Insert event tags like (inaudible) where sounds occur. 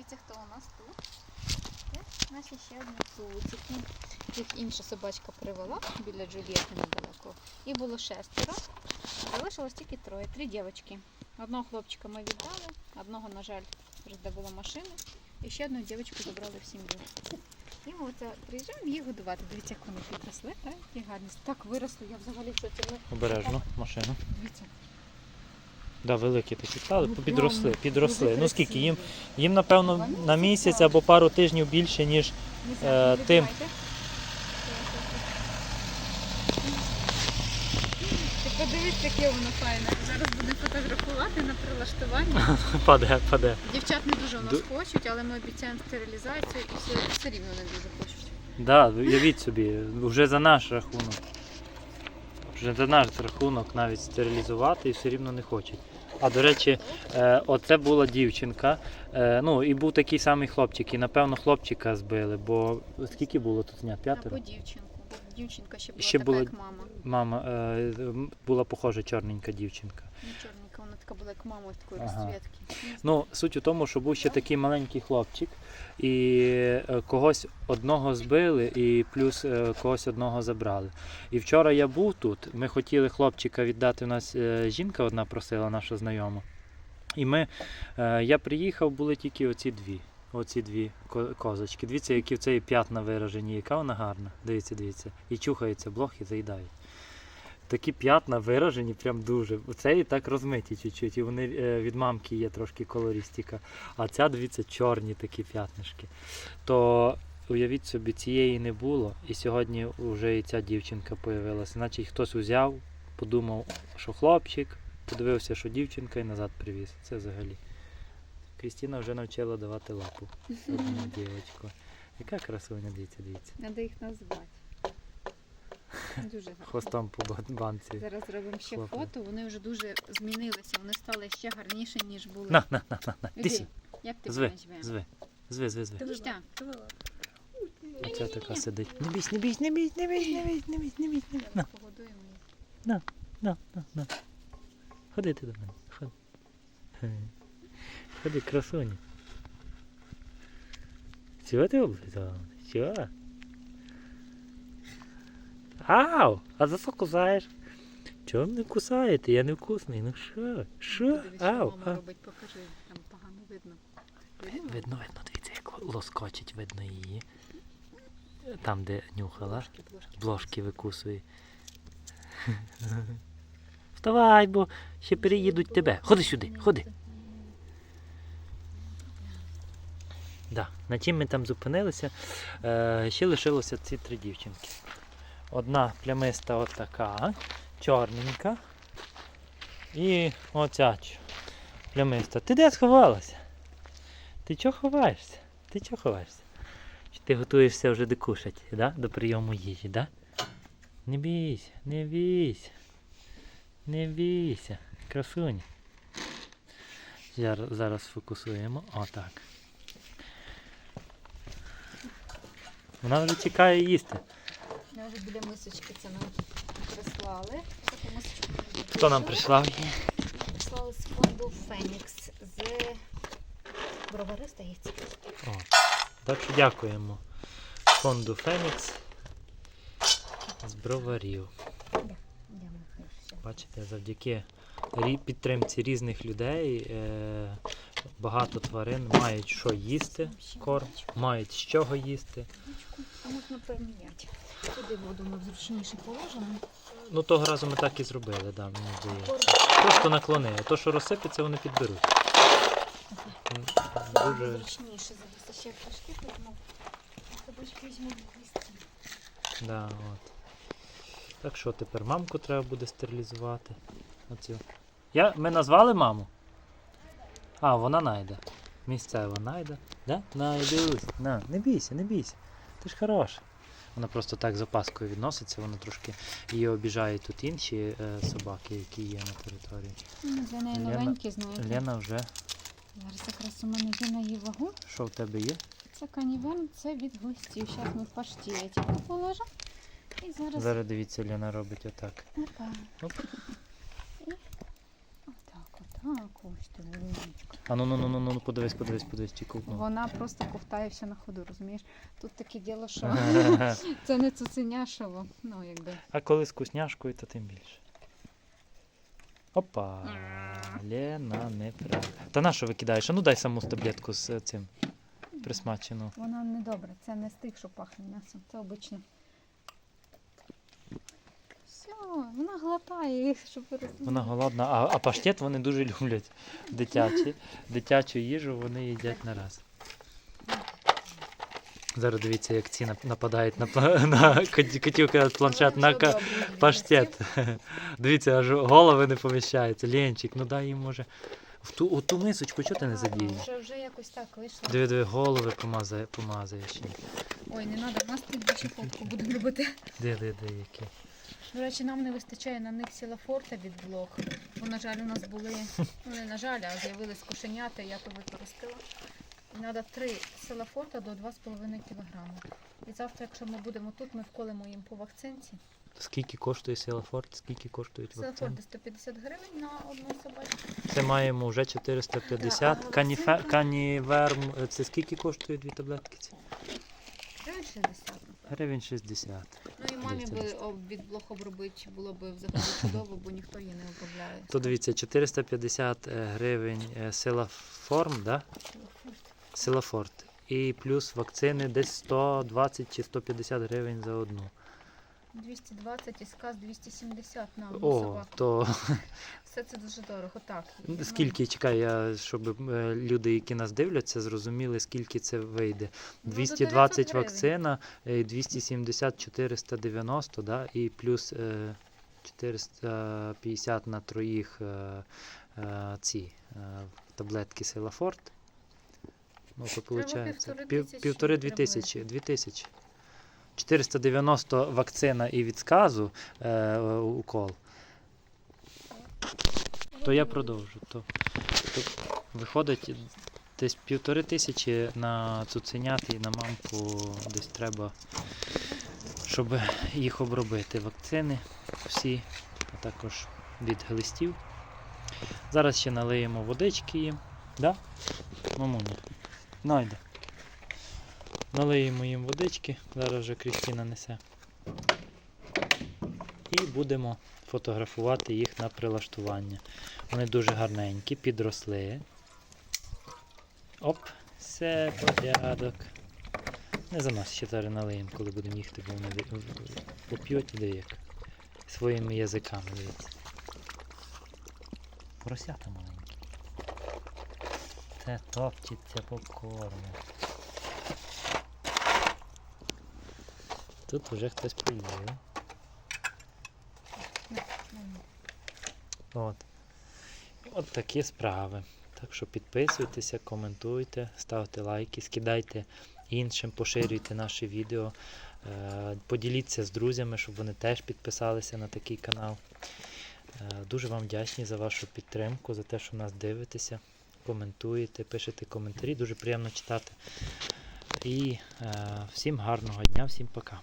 Дивіться, хто у нас тут. Це наші ще одні цуцики. Їх інша собачка привела біля Джулієти недалеко. І було шестеро. Залишилось тільки троє. Три дівчатки. Одного хлопчика ми віддали, одного, на жаль, роздавила машину. І ще одну дівчинку забрали в сім'ю. І ми оце приїжджаємо їх годувати. Дивіться, як вони підросли, так? І гарні. Так виросли, я взагалі в шоці. Обережно, машину. Дивіться. Да, великі такі стали, Ну, підросли, підросли. Ну скільки їм? Їм, напевно, на місяць або пару тижнів більше, ніж Е, тим. Ти подивись, яке воно файне. Зараз будемо фотографувати на прилаштування. (laughs) паде, паде. Дівчат не дуже у нас Ду- хочуть, але ми обіцяємо стерилізацію і все, все рівно не дуже хочуть. Да, уявіть собі, вже за наш рахунок. Вже за наш рахунок навіть стерилізувати і все рівно не хочуть. А до речі, е, оце була дівчинка. Е, ну і був такий самий хлопчик. І напевно хлопчика збили, бо скільки було тут дня? П'ятеро? Або дівчинку. Дівчинка ще була Ще така, була- як мама. Мама е, була похожа чорненька дівчинка. Не чорненька, вона така була, як мама такої Ага. розцвітки. Ну, суть у тому, що був ще такий маленький хлопчик, і е, когось одного збили, і плюс е, когось одного забрали. І вчора я був тут. Ми хотіли хлопчика віддати. У нас е, жінка одна просила, наша знайома. І ми, я приїхав, були тільки оці дві. Оці дві козочки. Дивіться, які в цей п'ятна виражені, яка вона гарна. Дивіться, дивіться. І чухаються блохи, заїдають. Такі п'ятна виражені, прям дуже. Це і так розмиті чуть-чуть. І вони е, від мамки є трошки колорістика. А ця, дивіться, чорні такі п'ятнишки. То уявіть собі, цієї не було. І сьогодні вже і ця дівчинка появилася. Значить хтось узяв, подумав, що хлопчик, подивився, що дівчинка, і назад привіз. Це взагалі. Крістіна вже навчила давати лапу. Одну (laughs) дівчинку. Яка красуня, дивіться, дивіться. Треба їх назвати. Дуже гарно. Хвостом по банці. Зараз зробимо ще Хлопець. фото. Вони вже дуже змінилися. Вони стали ще гарніші, ніж були. На, на, на, на, на. Іди. Дісі. Як ти Зви, зви. Зви, зви, зви. Оця така сидить. Не бійся, не бійся, не бійся, не бійся, не бійся, не бійся, не бійся. На, погодуємо їх. на, на, на. Ходи ти до мене. Ходи. Ходи, красуня. Чого ти облизала? Чого? Ау! А за що кусаєш? Чого мене кусаєте? Я не вкусний. Ну що? Що? Ау, мама робить, покажи. Там погано видно. Видно? Видно, видно, дивіться, як лоскочить, видно її. Там, де нюхала. Бложки, бложки. Бложки викусує. (laughs) Вставай, бо ще переїдуть тебе. Ходи сюди, ходи. Да. На чим ми там зупинилися? Е, ще лишилося ці три дівчинки. Одна плямиста отака, чорненька. І оця плямиста. Ти де сховалася? Ти чого ховаєшся? Ти чого ховаєшся? Чи ти готуєшся вже докушати, да? до прийому їжі, да? Не бійся, не бійся. Не бійся. Красуня. Зараз фокусуємо. Отак. Вона вже чекає їсти. Я вже біля мисочки це нам прислали. Таку мисочку Хто нам прислав? Прислали з фонду Фенікс з бровари, здається. О, так що дякуємо фонду Фенікс з броварів. Бачите, завдяки підтримці різних людей е, багато тварин мають що їсти, корм, мають з чого їсти. А можна поміняти. Туди воду ми зручніше положимо. Ну того разу ми так і зробили, да, мені здається. Просто наклони, а то, що розсипеться, вони підберуть. Дуже Зручніше завести ще пішки, тому собачки візьмемо місце. Да, от. Так що тепер мамку треба буде стерилізувати. Оцю. Я, ми назвали маму? А, вона найде. Місцева найде. Да? Найдусь. На, не бійся, не бійся. Ти ж хороша. Вона просто так з опаскою відноситься, вона трошки її обіжають тут інші е, собаки, які є на території. Ну, Для неї Лена- новенькі, знаєте. Лена вже. Зараз якраз у мене є на її вагу. Що в тебе є? Це канівен, це від гостів. Зараз ми в паштетику положимо. І зараз Зараз дивіться, Лена робить отак. Опа. Оп. Так, ось ти. А ну ну ну ну ну подивись, подивись, подивись, чи ковтнув. Вона просто ковтає все на ходу, розумієш? Тут таке діло, що (laughs) це не цуценяшово. Ну, якби. А коли з вкусняшкою, то тим більше. Опа. Лена не прав. Та на що викидаєш? А ну дай саму таблетку з е, цим присмачену. Вона не добра, це не з тих, що пахне м'ясом. Це обично. Все, вона глотає їх, щоб ви розуміли. Вона голодна, а, а паштет вони дуже люблять. Дитячі. Дитячу їжу вони їдять на раз. Зараз дивіться, як ці нападають на, пла- (laughs) на коті- хотів планшет на ка- паштет. (laughs) Дивіться, аж голови не поміщаються. Ленчик, ну дай їм може. В ту, у ту мисочку чого ти не задієш? Вже, вже якось так вийшло. Диви, диви, голови помазає, помазаєш. Ой, не треба, у нас тут більше фотку будемо робити. Де, де, які. До речі, нам не вистачає на них сілафорта від блох. Бо, на жаль, у нас були, (laughs) ну не на жаль, а з'явились кошенята, я то використала. І треба три сілафорта до 2,5 кг. І завтра, якщо ми будемо тут, ми вколимо їм по вакцинці. Скільки коштує Селафорт, скільки коштують вакцини? Сілафорти 150 гривень на одну собачку. Це маємо вже 450. Так, а Каніфе, вакцинка? каніверм, е, це скільки коштує дві таблетки? ці? Гривень 60. Гривень 60. Ну і мамі би від блох обробити було б взагалі чудово, бо ніхто її не обробляє. То дивіться, 450 е, гривень сила форм, да? Селафорт. І плюс вакцини десь 120 чи 150 гривень за одну. 220 і сказ 270 на одну О, собаку. то Все це дуже дорого. Так. Ну, Скільки, чекай, я, щоб е, люди, які нас дивляться, зрозуміли, скільки це вийде. Ну, до 220 900 гривень. вакцина, е, 270 490, да? і плюс е, 450 на троїх е, е, ці е, таблетки Селафорт. Ну, то виходить півтори пів, тисячі дві тисячі. Дві тисячі. 490 вакцина і від сказу е, укол. То я продовжу. То, то виходить десь півтори тисячі на цуценят і на мамку десь треба, щоб їх обробити. Вакцини всі, а також від глистів. Зараз ще налиємо водички їм. Да? Мамуня. Найде. Налиємо їм водички, зараз вже Крістіна несе. І будемо фотографувати їх на прилаштування. Вони дуже гарненькі, підросли. Оп, все, порядок. Не занось, ще зараз налиємо, коли будемо їхати, бо вони поп'ють де як. Своїми язиками, дивіться. Поросята маленькі. Це топчеться по корму. Тут вже хтось поїв. От. От такі справи. Так що підписуйтеся, коментуйте, ставте лайки, скидайте іншим, поширюйте наші відео. Е, Поділіться з друзями, щоб вони теж підписалися на такий канал. Е, Дуже вам вдячні за вашу підтримку, за те, що нас дивитеся, коментуєте, пишете коментарі. Дуже приємно читати. І е, всім гарного дня, всім пока.